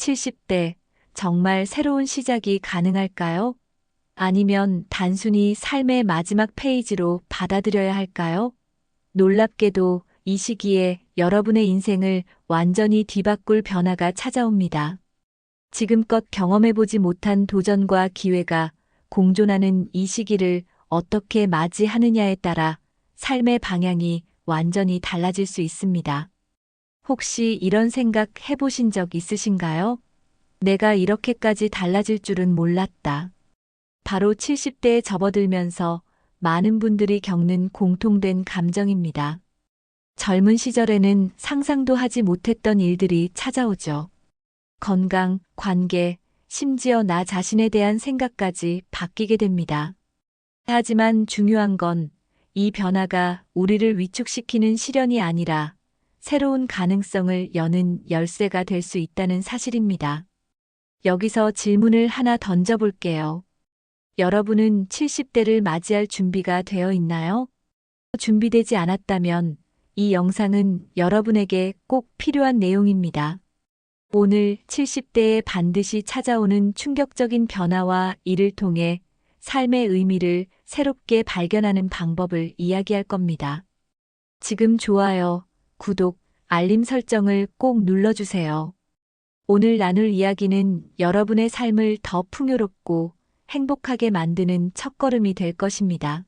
70대 정말 새로운 시작이 가능할까요? 아니면 단순히 삶의 마지막 페이지로 받아들여야 할까요? 놀랍게도 이 시기에 여러분의 인생을 완전히 뒤바꿀 변화가 찾아옵니다. 지금껏 경험해보지 못한 도전과 기회가 공존하는 이 시기를 어떻게 맞이하느냐에 따라 삶의 방향이 완전히 달라질 수 있습니다. 혹시 이런 생각 해보신 적 있으신가요? 내가 이렇게까지 달라질 줄은 몰랐다. 바로 70대에 접어들면서 많은 분들이 겪는 공통된 감정입니다. 젊은 시절에는 상상도 하지 못했던 일들이 찾아오죠. 건강, 관계, 심지어 나 자신에 대한 생각까지 바뀌게 됩니다. 하지만 중요한 건 이 변화가 우리를 위축시키는 시련이 아니라 새로운 가능성을 여는 열쇠가 될 수 있다는 사실입니다. 여기서 질문을 하나 던져볼게요. 여러분은 70대를 맞이할 준비가 되어 있나요? 준비되지 않았다면 이 영상은 여러분에게 꼭 필요한 내용입니다. 오늘 70대에 반드시 찾아오는 충격적인 변화와 이를 통해 삶의 의미를 새롭게 발견하는 방법을 이야기할 겁니다. 지금 좋아요, 구독, 알림 설정을 꼭 눌러주세요. 오늘 나눌 이야기는 여러분의 삶을 더 풍요롭고 행복하게 만드는 첫걸음이 될 것입니다.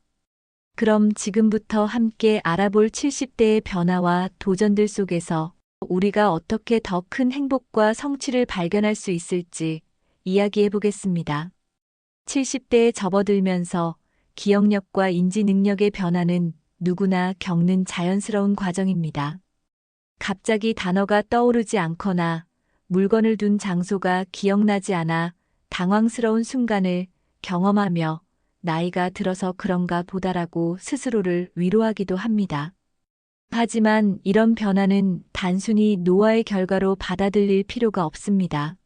그럼 지금부터 함께 알아볼 70대의 변화와 도전들 속에서 우리가 어떻게 더 큰 행복과 성취를 발견할 수 있을지 이야기해 보겠습니다. 70대에 접어들면서 기억력과 인지 능력의 변화는 누구나 겪는 자연스러운 과정입니다. 갑자기 단어가 떠오르지 않거나 물건을 둔 장소가 기억나지 않아 당황스러운 순간을 경험하며 나이가 들어서 그런가 보다라고 스스로를 위로하기도 합니다. 하지만 이런 변화는 단순히 노화의 결과로 받아들일 필요가 없습니다.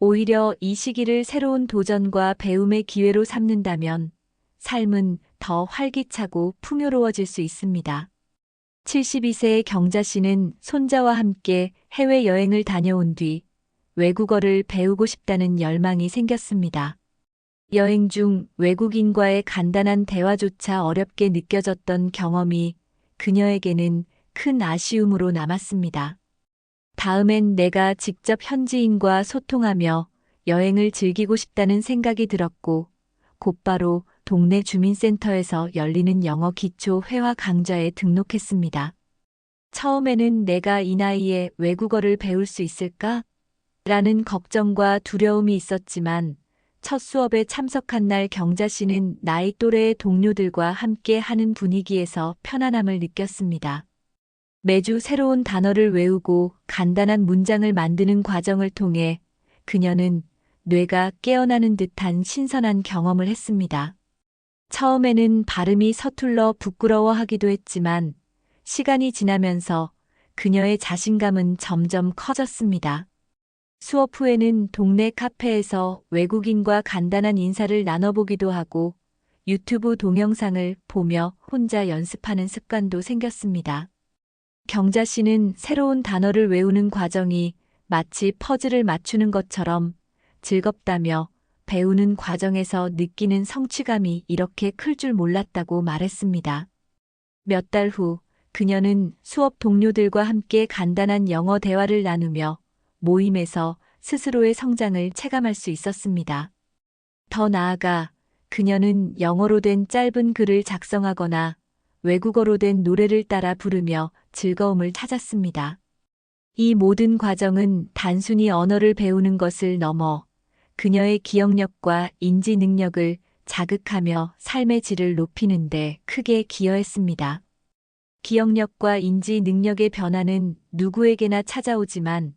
오히려 이 시기를 새로운 도전과 배움의 기회로 삼는다면 삶은 더 활기차고 풍요로워질 수 있습니다. 72세의 경자 씨는 손자와 함께 해외여행을 다녀온 뒤 외국어를 배우고 싶다는 열망이 생겼습니다. 여행 중 외국인과의 간단한 대화조차 어렵게 느껴졌던 경험이 그녀에게는 큰 아쉬움으로 남았습니다. 다음엔 내가 직접 현지인과 소통하며 여행을 즐기고 싶다는 생각이 들었고, 곧바로 동네 주민센터에서 열리는 영어 기초 회화 강좌에 등록했습니다. 처음에는 내가 이 나이에 외국어를 배울 수 있을까? 라는 걱정과 두려움이 있었지만, 첫 수업에 참석한 날 경자 씨는 나이 또래의 동료들과 함께 하는 분위기에서 편안함을 느꼈습니다. 매주 새로운 단어를 외우고 간단한 문장을 만드는 과정을 통해 그녀는 뇌가 깨어나는 듯한 신선한 경험을 했습니다. 처음에는 발음이 서툴러 부끄러워하기도 했지만 시간이 지나면서 그녀의 자신감은 점점 커졌습니다. 수업 후에는 동네 카페에서 외국인과 간단한 인사를 나눠보기도 하고 유튜브 동영상을 보며 혼자 연습하는 습관도 생겼습니다. 경자 씨는 새로운 단어를 외우는 과정이 마치 퍼즐을 맞추는 것처럼 즐겁다며 배우는 과정에서 느끼는 성취감이 이렇게 클 줄 몰랐다고 말했습니다. 몇 달 후 그녀는 수업 동료들과 함께 간단한 영어 대화를 나누며 모임에서 스스로의 성장을 체감할 수 있었습니다. 더 나아가 그녀는 영어로 된 짧은 글을 작성하거나 외국어로 된 노래를 따라 부르며 즐거움을 찾았습니다. 이 모든 과정은 단순히 언어를 배우는 것을 넘어 그녀의 기억력과 인지 능력을 자극하며 삶의 질을 높이는데 크게 기여했습니다. 기억력과 인지 능력의 변화는 누구에게나 찾아오지만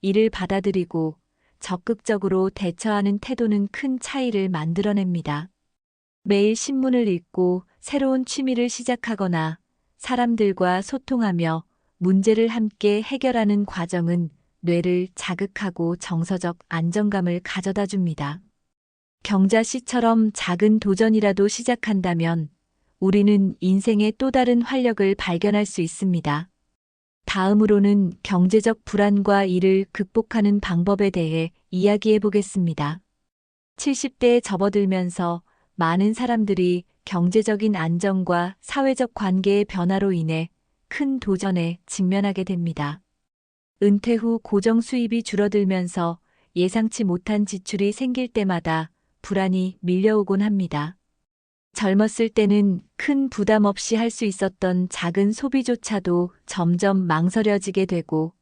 이를 받아들이고 적극적으로 대처하는 태도는 큰 차이를 만들어냅니다. 매일 신문을 읽고 새로운 취미를 시작하거나 사람들과 소통하며 문제를 함께 해결하는 과정은 뇌를 자극하고 정서적 안정감을 가져다 줍니다. 경자 씨처럼 작은 도전이라도 시작한다면 우리는 인생의 또 다른 활력을 발견할 수 있습니다. 다음으로는 경제적 불안과 이를 극복하는 방법에 대해 이야기해 보겠습니다. 70대에 접어들면서 많은 사람들이 경제적인 안정과 사회적 관계의 변화로 인해 큰 도전에 직면하게 됩니다. 은퇴 후 고정 수입이 줄어들면서 예상치 못한 지출이 생길 때마다 불안이 밀려오곤 합니다. 젊었을 때는 큰 부담 없이 할 수 있었던 작은 소비조차도 점점 망설여지게 되고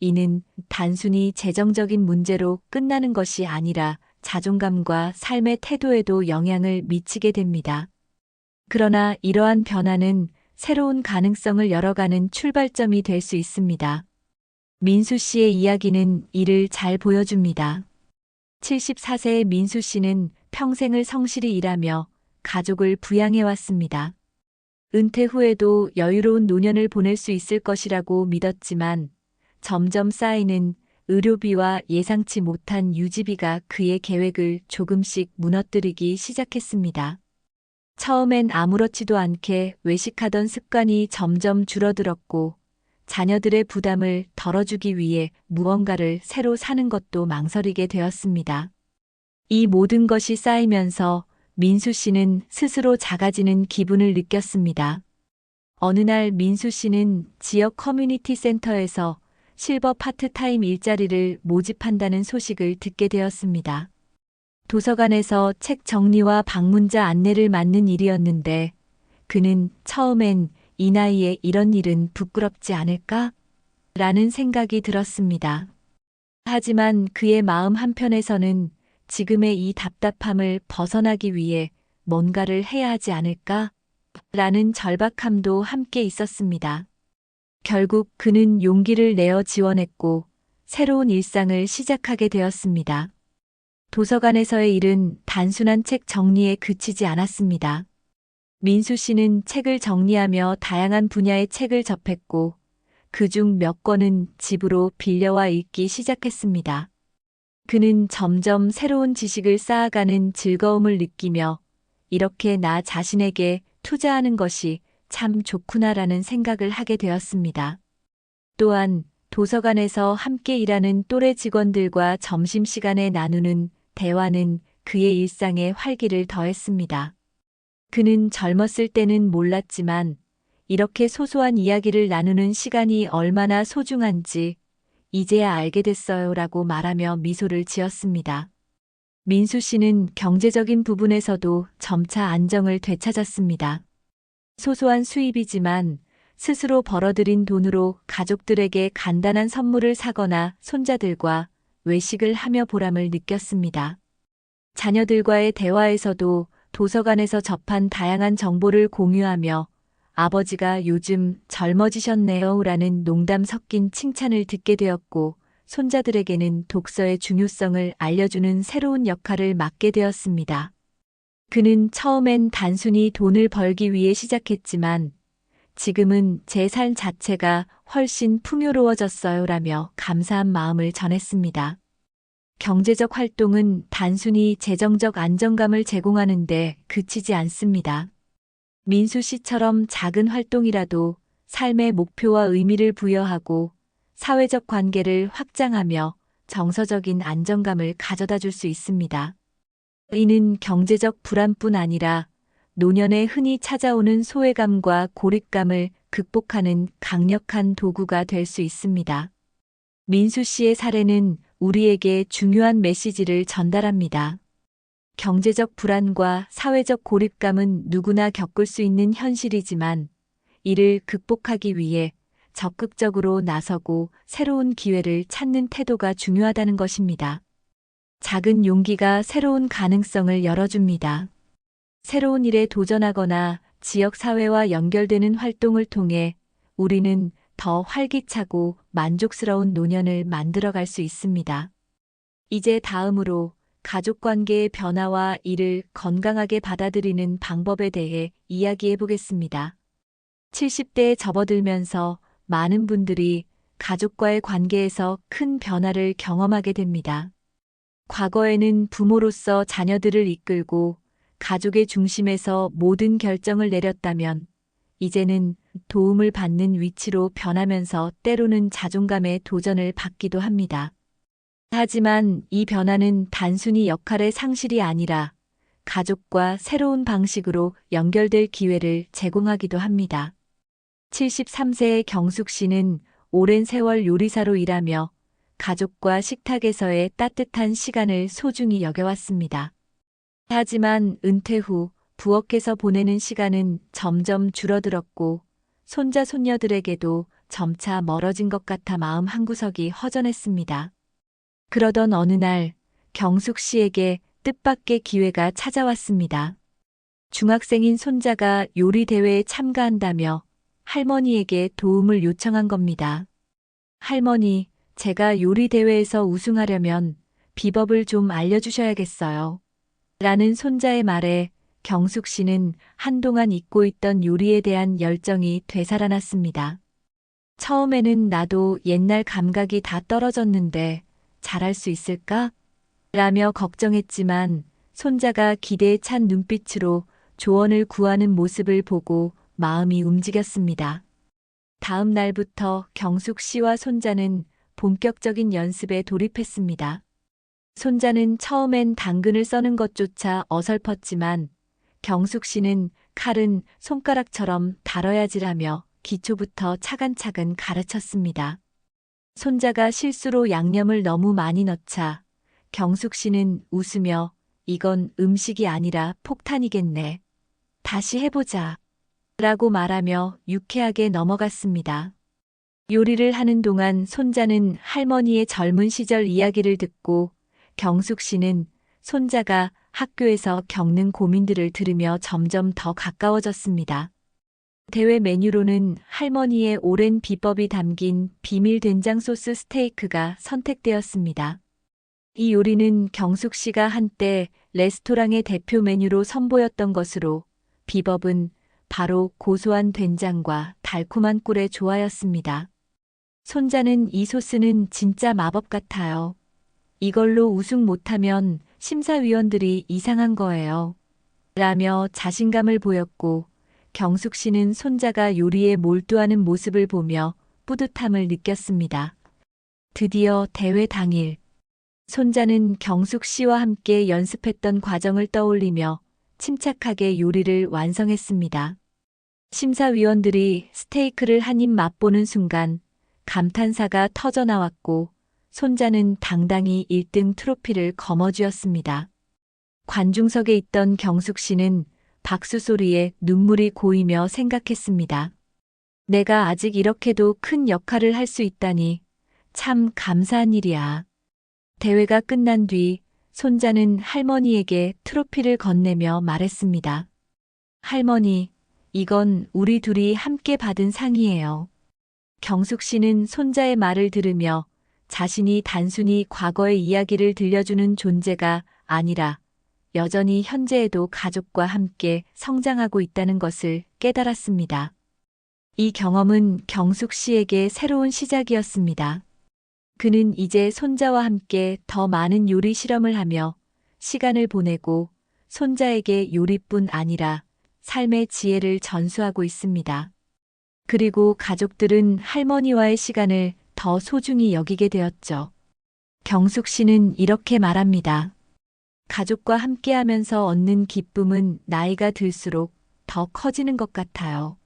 이는 단순히 재정적인 문제로 끝나는 것이 아니라 자존감과 삶의 태도에도 영향을 미치게 됩니다. 그러나 이러한 변화는 새로운 가능성을 열어가는 출발점이 될 수 있습니다. 민수 씨의 이야기는 이를 잘 보여줍니다. 74세의 민수 씨는 평생을 성실히 일하며 가족을 부양해 왔습니다. 은퇴 후에도 여유로운 노년을 보낼 수 있을 것이라고 믿었지만 점점 쌓이는 의료비와 예상치 못한 유지비가 그의 계획을 조금씩 무너뜨리기 시작했습니다. 처음엔 아무렇지도 않게 외식하던 습관이 점점 줄어들었고 자녀들의 부담을 덜어주기 위해 무언가를 새로 사는 것도 망설이게 되었습니다. 이 모든 것이 쌓이면서 민수 씨는 스스로 작아지는 기분을 느꼈습니다. 어느 날 민수 씨는 지역 커뮤니티 센터에서 실버 파트타임 일자리를 모집한다는 소식을 듣게 되었습니다. 도서관에서 책 정리와 방문자 안내를 맡는 일이었는데 그는 처음엔 이 나이에 이런 일은 부끄럽지 않을까? 라는 생각이 들었습니다. 하지만 그의 마음 한편에서는 지금의 이 답답함을 벗어나기 위해 뭔가를 해야 하지 않을까? 라는 절박함도 함께 있었습니다. 결국 그는 용기를 내어 지원했고 새로운 일상을 시작하게 되었습니다. 도서관에서의 일은 단순한 책 정리에 그치지 않았습니다. 민수 씨는 책을 정리하며 다양한 분야의 책을 접했고 그 중 몇 권은 집으로 빌려와 읽기 시작했습니다. 그는 점점 새로운 지식을 쌓아가는 즐거움을 느끼며 이렇게 나 자신에게 투자하는 것이 참 좋구나라는 생각을 하게 되었습니다. 또한 도서관에서 함께 일하는 또래 직원들과 점심시간에 나누는 대화는 그의 일상에 활기를 더했습니다. 그는 젊었을 때는 몰랐지만 이렇게 소소한 이야기를 나누는 시간이 얼마나 소중한지 이제야 알게 됐어요 라고 말하며 미소를 지었습니다. 민수 씨는 경제적인 부분에서도 점차 안정을 되찾았습니다. 소소한 수입이지만 스스로 벌어들인 돈으로 가족들에게 간단한 선물을 사거나 손자들과 외식을 하며 보람을 느꼈습니다. 자녀들과의 대화에서도 도서관에서 접한 다양한 정보를 공유하며 아버지가 요즘 젊어지셨네요 라는 농담 섞인 칭찬을 듣게 되었고 손자들에게는 독서의 중요성을 알려주는 새로운 역할을 맡게 되었습니다. 그는 처음엔 단순히 돈을 벌기 위해 시작했지만 지금은 제 삶 자체가 훨씬 풍요로워졌어요 라며 감사한 마음을 전했습니다. 경제적 활동은 단순히 재정적 안정감을 제공하는 데 그치지 않습니다. 민수 씨처럼 작은 활동이라도 삶의 목표와 의미를 부여하고 사회적 관계를 확장하며 정서적인 안정감을 가져다 줄 수 있습니다. 이는 경제적 불안뿐 아니라 노년에 흔히 찾아오는 소외감과 고립감을 극복하는 강력한 도구가 될 수 있습니다. 민수 씨의 사례는 우리에게 중요한 메시지를 전달합니다. 경제적 불안과 사회적 고립감은 누구나 겪을 수 있는 현실이지만 이를 극복하기 위해 적극적으로 나서고 새로운 기회를 찾는 태도가 중요하다는 것입니다. 작은 용기가 새로운 가능성을 열어줍니다. 새로운 일에 도전하거나 지역사회와 연결되는 활동을 통해 우리는 더 활기차고 만족스러운 노년을 만들어갈 수 있습니다. 이제 다음으로 가족 관계의 변화와 이를 건강하게 받아들이는 방법에 대해 이야기해 보겠습니다. 70대에 접어들면서 많은 분들이 가족과의 관계에서 큰 변화를 경험하게 됩니다. 과거에는 부모로서 자녀들을 이끌고 가족의 중심에서 모든 결정을 내렸다면 이제는 도움을 받는 위치로 변하면서 때로는 자존감의 도전을 받기도 합니다. 하지만 이 변화는 단순히 역할의 상실이 아니라 가족과 새로운 방식으로 연결될 기회를 제공하기도 합니다. 73세의 경숙 씨는 오랜 세월 요리사로 일하며 가족과 식탁에서의 따뜻한 시간을 소중히 여겨왔습니다. 하지만 은퇴 후 부엌에서 보내는 시간은 점점 줄어들었고 손자 손녀들에게도 점차 멀어진 것 같아 마음 한구석이 허전했습니다. 그러던 어느 날 경숙 씨에게 뜻밖의 기회가 찾아왔습니다. 중학생인 손자가 요리 대회에 참가한다며 할머니에게 도움을 요청한 겁니다. 할머니, 제가 요리 대회에서 우승하려면 비법을 좀 알려주셔야겠어요. 라는 손자의 말에 경숙 씨는 한동안 잊고 있던 요리에 대한 열정이 되살아났습니다. 처음에는 나도 옛날 감각이 다 떨어졌는데 잘할 수 있을까? 라며 걱정했지만 손자가 기대에 찬 눈빛으로 조언을 구하는 모습을 보고 마음이 움직였습니다. 다음 날부터 경숙 씨와 손자는 본격적인 연습에 돌입했습니다. 손자는 처음엔 당근을 써는 것조차 어설펐지만 경숙 씨는 칼은 손가락처럼 다뤄야지라며 기초부터 차근차근 가르쳤습니다. 손자가 실수로 양념을 너무 많이 넣자 경숙 씨는 웃으며 이건 음식이 아니라 폭탄이겠네. 다시 해보자. 라고 말하며 유쾌하게 넘어갔습니다. 요리를 하는 동안 손자는 할머니의 젊은 시절 이야기를 듣고 경숙 씨는 손자가 학교에서 겪는 고민들을 들으며 점점 더 가까워졌습니다. 대회 메뉴로는 할머니의 오랜 비법이 담긴 비밀 된장 소스 스테이크가 선택되었습니다. 이 요리는 경숙 씨가 한때 레스토랑의 대표 메뉴로 선보였던 것으로 비법은 바로 고소한 된장과 달콤한 꿀의 조화였습니다. 손자는 이 소스는 진짜 마법 같아요. 이걸로 우승 못하면 심사위원들이 이상한 거예요. 라며 자신감을 보였고 경숙 씨는 손자가 요리에 몰두하는 모습을 보며 뿌듯함을 느꼈습니다. 드디어 대회 당일 손자는 경숙 씨와 함께 연습했던 과정을 떠올리며 침착하게 요리를 완성했습니다. 심사위원들이 스테이크를 한 입 맛보는 순간 감탄사가 터져 나왔고 손자는 당당히 1등 트로피를 거머쥐었습니다. 관중석에 있던 경숙 씨는 박수 소리에 눈물이 고이며 생각했습니다. 내가 아직 이렇게도 큰 역할을 할 수 있다니 참 감사한 일이야. 대회가 끝난 뒤 손자는 할머니에게 트로피를 건네며 말했습니다. 할머니, 이건 우리 둘이 함께 받은 상이에요. 경숙 씨는 손자의 말을 들으며 자신이 단순히 과거의 이야기를 들려주는 존재가 아니라 여전히 현재에도 가족과 함께 성장하고 있다는 것을 깨달았습니다. 이 경험은 경숙 씨에게 새로운 시작이었습니다. 그는 이제 손자와 함께 더 많은 요리 실험을 하며 시간을 보내고 손자에게 요리뿐 아니라 삶의 지혜를 전수하고 있습니다. 그리고 가족들은 할머니와의 시간을 더 소중히 여기게 되었죠. 경숙 씨는 이렇게 말합니다. 가족과 함께 하면서 얻는 기쁨은 나이가 들수록 더 커지는 것 같아요.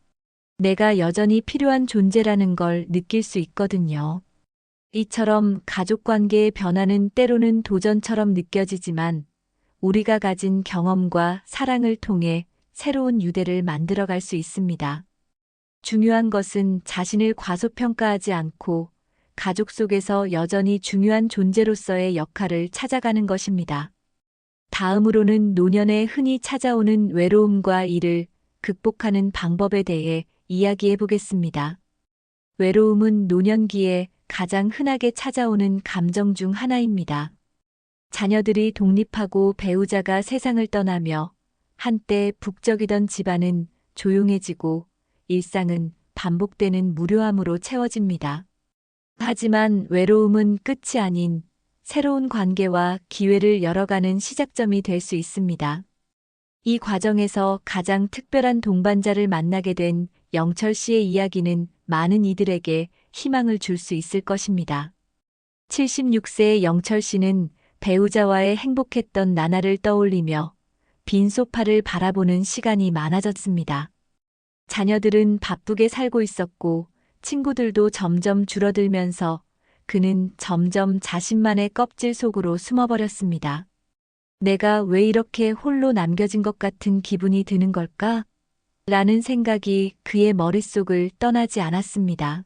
내가 여전히 필요한 존재라는 걸 느낄 수 있거든요. 이처럼 가족 관계의 변화는 때로는 도전처럼 느껴지지만 우리가 가진 경험과 사랑을 통해 새로운 유대를 만들어갈 수 있습니다. 중요한 것은 자신을 과소평가하지 않고 가족 속에서 여전히 중요한 존재로서의 역할을 찾아가는 것입니다. 다음으로는 노년에 흔히 찾아오는 외로움과 이를 극복하는 방법에 대해 이야기해 보겠습니다. 외로움은 노년기에 가장 흔하게 찾아오는 감정 중 하나입니다. 자녀들이 독립하고 배우자가 세상을 떠나며 한때 북적이던 집안은 조용해지고 일상은 반복되는 무료함으로 채워집니다. 하지만 외로움은 끝이 아닌 새로운 관계와 기회를 열어가는 시작점이 될 수 있습니다. 이 과정에서 가장 특별한 동반자를 만나게 된 영철 씨의 이야기는 많은 이들에게 희망을 줄 수 있을 것입니다. 76세의 영철 씨는 배우자와의 행복했던 나날을 떠올리며 빈 소파를 바라보는 시간이 많아졌습니다. 자녀들은 바쁘게 살고 있었고 친구들도 점점 줄어들면서 그는 점점 자신만의 껍질 속으로 숨어버렸습니다. 내가 왜 이렇게 홀로 남겨진 것 같은 기분이 드는 걸까? 라는 생각이 그의 머릿속을 떠나지 않았습니다.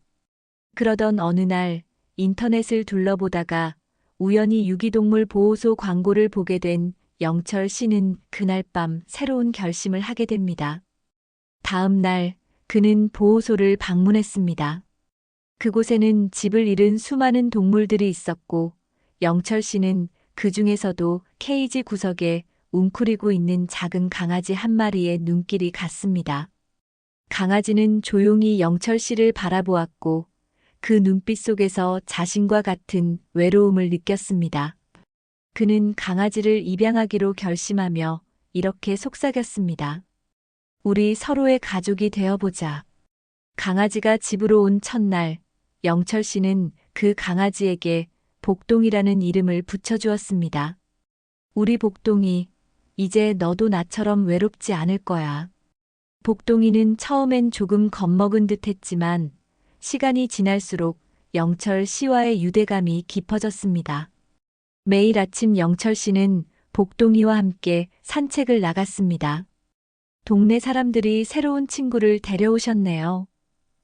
그러던 어느 날 인터넷을 둘러보다가 우연히 유기동물 보호소 광고를 보게 된 영철 씨는 그날 밤 새로운 결심을 하게 됩니다. 다음 날 그는 보호소를 방문했습니다. 그곳에는 집을 잃은 수많은 동물들이 있었고 영철 씨는 그 중에서도 케이지 구석에 웅크리고 있는 작은 강아지 한 마리의 눈길이 갔습니다. 강아지는 조용히 영철 씨를 바라보았고 그 눈빛 속에서 자신과 같은 외로움을 느꼈습니다. 그는 강아지를 입양하기로 결심하며 이렇게 속삭였습니다. 우리 서로의 가족이 되어보자. 강아지가 집으로 온 첫날, 영철 씨는 그 강아지에게 복동이라는 이름을 붙여주었습니다. 우리 복동이, 이제 너도 나처럼 외롭지 않을 거야. 복동이는 처음엔 조금 겁먹은 듯 했지만 시간이 지날수록 영철 씨와의 유대감이 깊어졌습니다. 매일 아침 영철 씨는 복동이와 함께 산책을 나갔습니다. 동네 사람들이 새로운 친구를 데려오셨네요.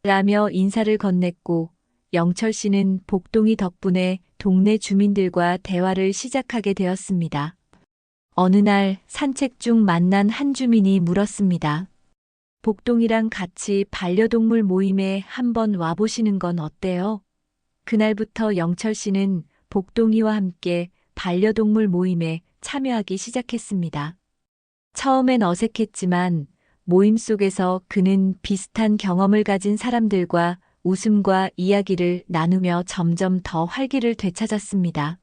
라며 인사를 건넸고 영철 씨는 복동이 덕분에 동네 주민들과 대화를 시작하게 되었습니다. 어느 날 산책 중 만난 한 주민이 물었습니다. 복동이랑 같이 반려동물 모임에 한번 와보시는 건 어때요? 그날부터 영철 씨는 복동이와 함께 반려동물 모임에 참여하기 시작했습니다. 처음엔 어색했지만 모임 속에서 그는 비슷한 경험을 가진 사람들과 웃음과 이야기를 나누며 점점 더 활기를 되찾았습니다.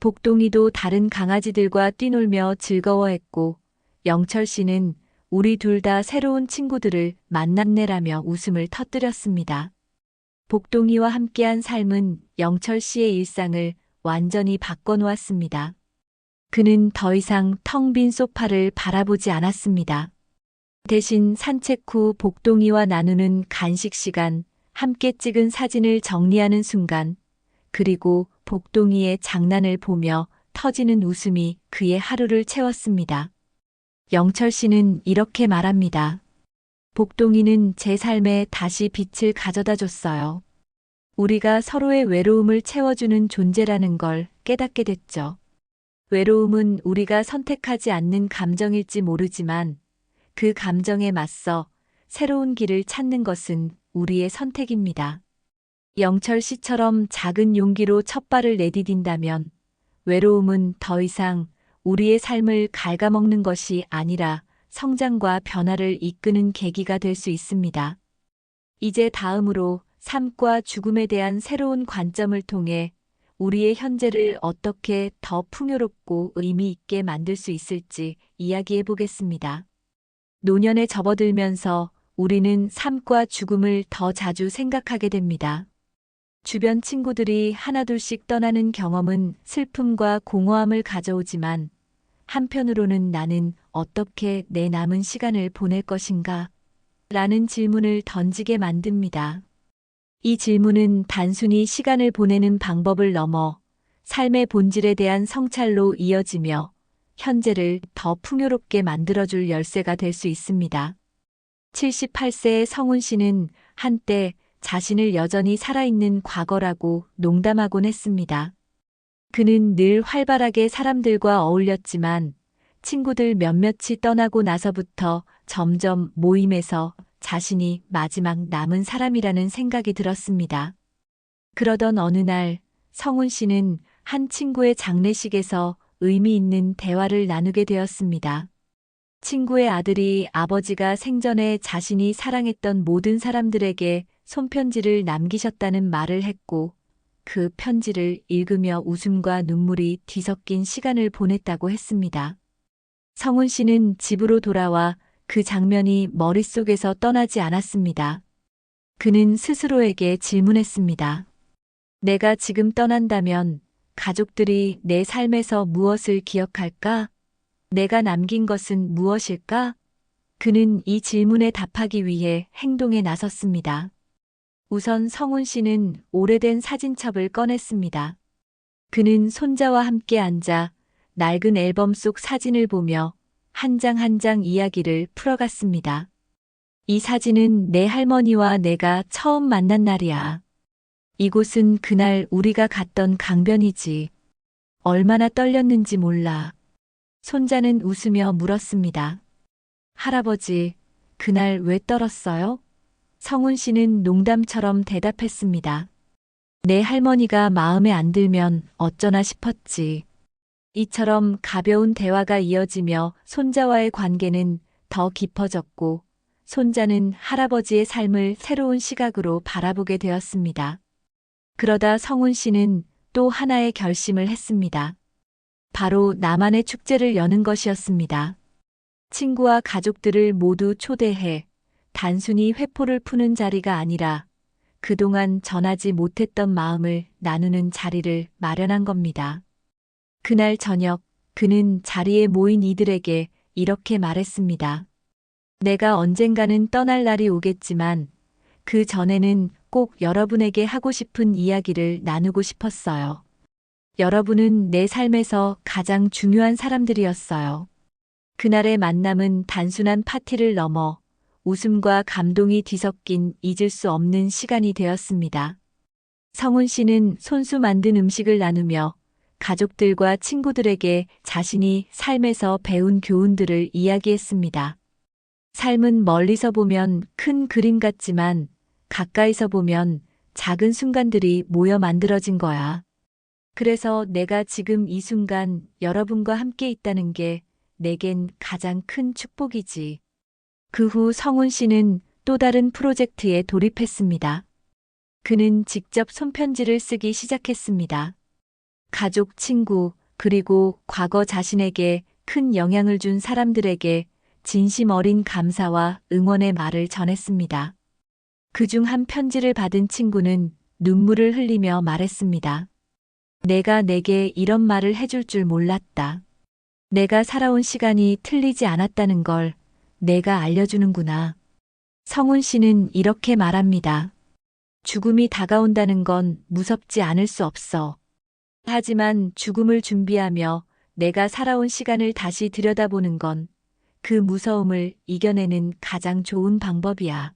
복동이도 다른 강아지들과 뛰놀며 즐거워했고 영철 씨는 우리 둘 다 새로운 친구들을 만났네라며 웃음을 터뜨렸습니다. 복동이와 함께한 삶은 영철 씨의 일상을 완전히 바꿔놓았습니다. 그는 더 이상 텅 빈 소파를 바라보지 않았습니다. 대신 산책 후 복동이와 나누는 간식 시간, 함께 찍은 사진을 정리하는 순간, 그리고 복동이의 장난을 보며 터지는 웃음이 그의 하루를 채웠습니다. 영철 씨는 이렇게 말합니다. 복동이는 제 삶에 다시 빛을 가져다 줬어요. 우리가 서로의 외로움을 채워주는 존재라는 걸 깨닫게 됐죠. 외로움은 우리가 선택하지 않는 감정일지 모르지만 그 감정에 맞서 새로운 길을 찾는 것은 우리의 선택입니다. 영철 씨처럼 작은 용기로 첫 발을 내디딘다면 외로움은 더 이상 우리의 삶을 갉아먹는 것이 아니라 성장과 변화를 이끄는 계기가 될 수 있습니다. 이제 다음으로 삶과 죽음에 대한 새로운 관점을 통해 우리의 현재를 어떻게 더 풍요롭고 의미 있게 만들 수 있을지 이야기해 보겠습니다. 노년에 접어들면서 우리는 삶과 죽음을 더 자주 생각하게 됩니다. 주변 친구들이 하나둘씩 떠나는 경험은 슬픔과 공허함을 가져오지만 한편으로는 나는 어떻게 내 남은 시간을 보낼 것인가? 라는 질문을 던지게 만듭니다. 이 질문은 단순히 시간을 보내는 방법을 넘어 삶의 본질에 대한 성찰로 이어지며 현재를 더 풍요롭게 만들어줄 열쇠가 될 수 있습니다. 78세의 성훈 씨는 한때 자신을 여전히 살아있는 과거라고 농담하곤 했습니다. 그는 늘 활발하게 사람들과 어울렸지만 친구들 몇몇이 떠나고 나서부터 점점 모임에서 자신이 마지막 남은 사람이라는 생각이 들었습니다. 그러던 어느 날 성훈 씨는 한 친구의 장례식에서 의미 있는 대화를 나누게 되었습니다. 친구의 아들이 아버지가 생전에 자신이 사랑했던 모든 사람들에게 손편지를 남기셨다는 말을 했고 그 편지를 읽으며 웃음과 눈물이 뒤섞인 시간을 보냈다고 했습니다. 성훈 씨는 집으로 돌아와 그 장면이 머릿속에서 떠나지 않았습니다. 그는 스스로에게 질문했습니다. 내가 지금 떠난다면 가족들이 내 삶에서 무엇을 기억할까? 내가 남긴 것은 무엇일까? 그는 이 질문에 답하기 위해 행동에 나섰습니다. 우선 성훈 씨는 오래된 사진첩을 꺼냈습니다. 그는 손자와 함께 앉아 낡은 앨범 속 사진을 보며 한 장 한 장 이야기를 풀어갔습니다. 이 사진은 내 할머니와 내가 처음 만난 날이야. 이곳은 그날 우리가 갔던 강변이지. 얼마나 떨렸는지 몰라. 손자는 웃으며 물었습니다. 할아버지, 그날 왜 떨었어요? 성훈 씨는 농담처럼 대답했습니다. 내 할머니가 마음에 안 들면 어쩌나 싶었지. 이처럼 가벼운 대화가 이어지며 손자와의 관계는 더 깊어졌고, 손자는 할아버지의 삶을 새로운 시각으로 바라보게 되었습니다. 그러다 성훈 씨는 또 하나의 결심을 했습니다. 바로 나만의 축제를 여는 것이었습니다. 친구와 가족들을 모두 초대해 단순히 회포를 푸는 자리가 아니라 그동안 전하지 못했던 마음을 나누는 자리를 마련한 겁니다. 그날 저녁 그는 자리에 모인 이들에게 이렇게 말했습니다. 내가 언젠가는 떠날 날이 오겠지만 그 전에는 꼭 여러분에게 하고 싶은 이야기를 나누고 싶었어요. 여러분은 내 삶에서 가장 중요한 사람들이었어요. 그날의 만남은 단순한 파티를 넘어 웃음과 감동이 뒤섞인 잊을 수 없는 시간이 되었습니다. 성훈 씨는 손수 만든 음식을 나누며 가족들과 친구들에게 자신이 삶에서 배운 교훈들을 이야기했습니다. 삶은 멀리서 보면 큰 그림 같지만 가까이서 보면 작은 순간들이 모여 만들어진 거야. 그래서 내가 지금 이 순간 여러분과 함께 있다는 게 내겐 가장 큰 축복이지. 그 후 성훈 씨는 또 다른 프로젝트에 돌입했습니다. 그는 직접 손편지를 쓰기 시작했습니다. 가족, 친구, 그리고 과거 자신에게 큰 영향을 준 사람들에게 진심 어린 감사와 응원의 말을 전했습니다. 그중 한 편지를 받은 친구는 눈물을 흘리며 말했습니다. 내가 내게 이런 말을 해줄 줄 몰랐다. 내가 살아온 시간이 틀리지 않았다는 걸 내가 알려주는구나. 성훈 씨는 이렇게 말합니다. 죽음이 다가온다는 건 무섭지 않을 수 없어. 하지만 죽음을 준비하며 내가 살아온 시간을 다시 들여다보는 건 그 무서움을 이겨내는 가장 좋은 방법이야.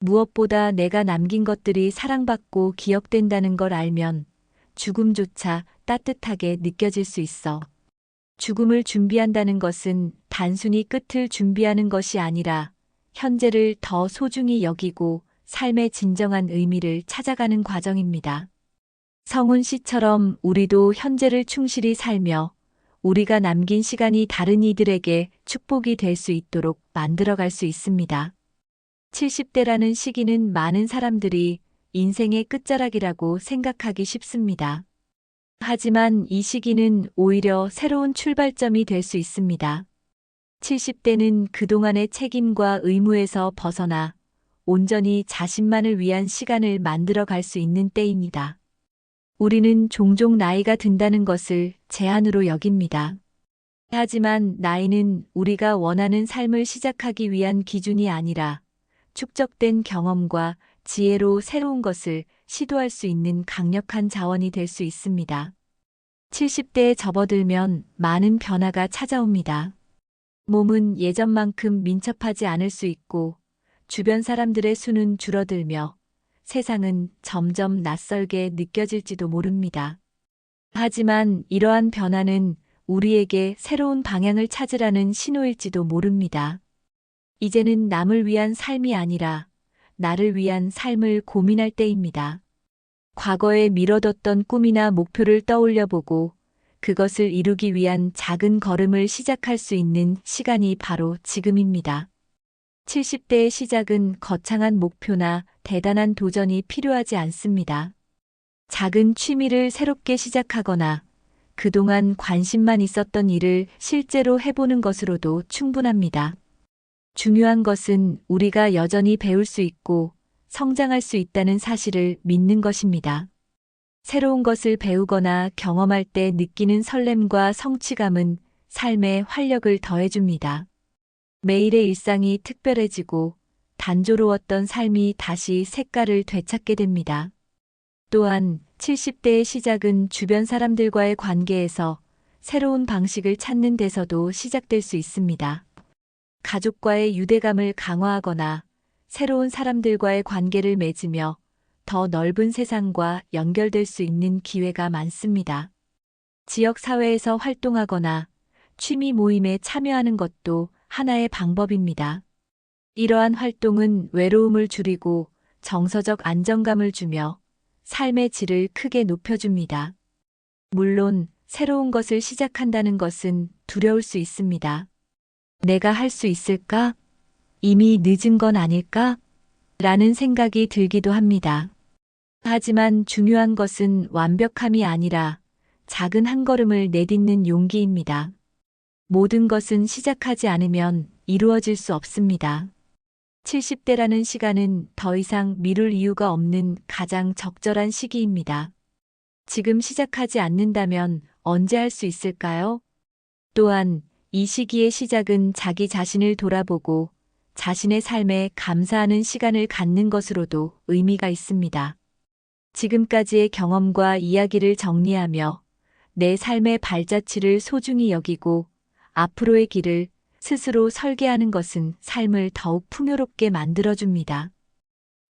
무엇보다 내가 남긴 것들이 사랑받고 기억된다는 걸 알면 죽음조차 따뜻하게 느껴질 수 있어. 죽음을 준비한다는 것은 단순히 끝을 준비하는 것이 아니라 현재를 더 소중히 여기고 삶의 진정한 의미를 찾아가는 과정입니다. 성훈 씨처럼 우리도 현재를 충실히 살며 우리가 남긴 시간이 다른 이들에게 축복이 될 수 있도록 만들어갈 수 있습니다. 70대라는 시기는 많은 사람들이 인생의 끝자락이라고 생각하기 쉽습니다. 하지만 이 시기는 오히려 새로운 출발점이 될 수 있습니다. 70대는 그동안의 책임과 의무에서 벗어나 온전히 자신만을 위한 시간을 만들어 갈 수 있는 때입니다. 우리는 종종 나이가 든다는 것을 제한으로 여깁니다. 하지만 나이는 우리가 원하는 삶을 시작하기 위한 기준이 아니라 축적된 경험과 지혜로 새로운 것을 시도할 수 있는 강력한 자원이 될 수 있습니다. 70대에 접어들면 많은 변화가 찾아옵니다. 몸은 예전만큼 민첩하지 않을 수 있고 주변 사람들의 수는 줄어들며 세상은 점점 낯설게 느껴질지도 모릅니다. 하지만 이러한 변화는 우리에게 새로운 방향을 찾으라는 신호일지도 모릅니다. 이제는 남을 위한 삶이 아니라 나를 위한 삶을 고민할 때입니다. 과거에 미뤄뒀던 꿈이나 목표를 떠올려 보고 그것을 이루기 위한 작은 걸음을 시작할 수 있는 시간이 바로 지금입니다. 70대의 시작은 거창한 목표나 대단한 도전이 필요하지 않습니다. 작은 취미를 새롭게 시작하거나 그동안 관심만 있었던 일을 실제로 해보는 것으로도 충분합니다. 중요한 것은 우리가 여전히 배울 수 있고 성장할 수 있다는 사실을 믿는 것입니다. 새로운 것을 배우거나 경험할 때 느끼는 설렘과 성취감은 삶에 활력을 더해줍니다. 매일의 일상이 특별해지고 단조로웠던 삶이 다시 색깔을 되찾게 됩니다. 또한 70대의 시작은 주변 사람들과의 관계에서 새로운 방식을 찾는 데서도 시작될 수 있습니다. 가족과의 유대감을 강화하거나 새로운 사람들과의 관계를 맺으며 더 넓은 세상과 연결될 수 있는 기회가 많습니다. 지역 사회에서 활동하거나 취미 모임에 참여하는 것도 하나의 방법입니다. 이러한 활동은 외로움을 줄이고 정서적 안정감을 주며 삶의 질을 크게 높여줍니다. 물론 새로운 것을 시작한다는 것은 두려울 수 있습니다. 내가 할 수 있을까? 이미 늦은 건 아닐까? 라는 생각이 들기도 합니다. 하지만 중요한 것은 완벽함이 아니라 작은 한 걸음을 내딛는 용기입니다. 모든 것은 시작하지 않으면 이루어질 수 없습니다. 70대라는 시간은 더 이상 미룰 이유가 없는 가장 적절한 시기입니다. 지금 시작하지 않는다면 언제 할 수 있을까요? 또한 이 시기의 시작은 자기 자신을 돌아보고 자신의 삶에 감사하는 시간을 갖는 것으로도 의미가 있습니다. 지금까지의 경험과 이야기를 정리하며 내 삶의 발자취를 소중히 여기고 앞으로의 길을 스스로 설계하는 것은 삶을 더욱 풍요롭게 만들어줍니다.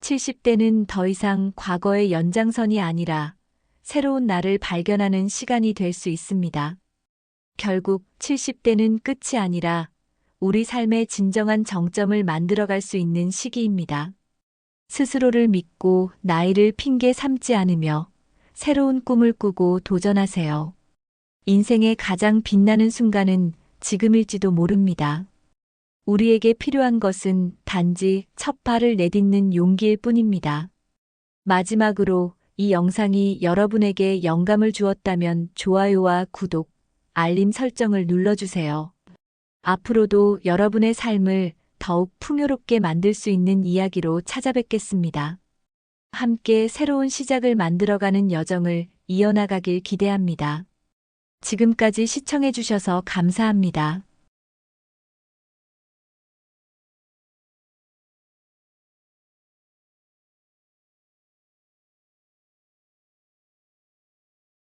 70대는 더 이상 과거의 연장선이 아니라 새로운 나를 발견하는 시간이 될 수 있습니다. 결국 70대는 끝이 아니라 우리 삶의 진정한 정점을 만들어갈 수 있는 시기입니다. 스스로를 믿고 나이를 핑계 삼지 않으며 새로운 꿈을 꾸고 도전하세요. 인생의 가장 빛나는 순간은 지금일지도 모릅니다. 우리에게 필요한 것은 단지 첫 발을 내딛는 용기일 뿐입니다. 마지막으로 이 영상이 여러분에게 영감을 주었다면 좋아요와 구독, 알림 설정을 눌러주세요. 앞으로도 여러분의 삶을 더욱 풍요롭게 만들 수 있는 이야기로 찾아뵙겠습니다. 함께 새로운 시작을 만들어가는 여정을 이어나가길 기대합니다. 지금까지 시청해주셔서 감사합니다.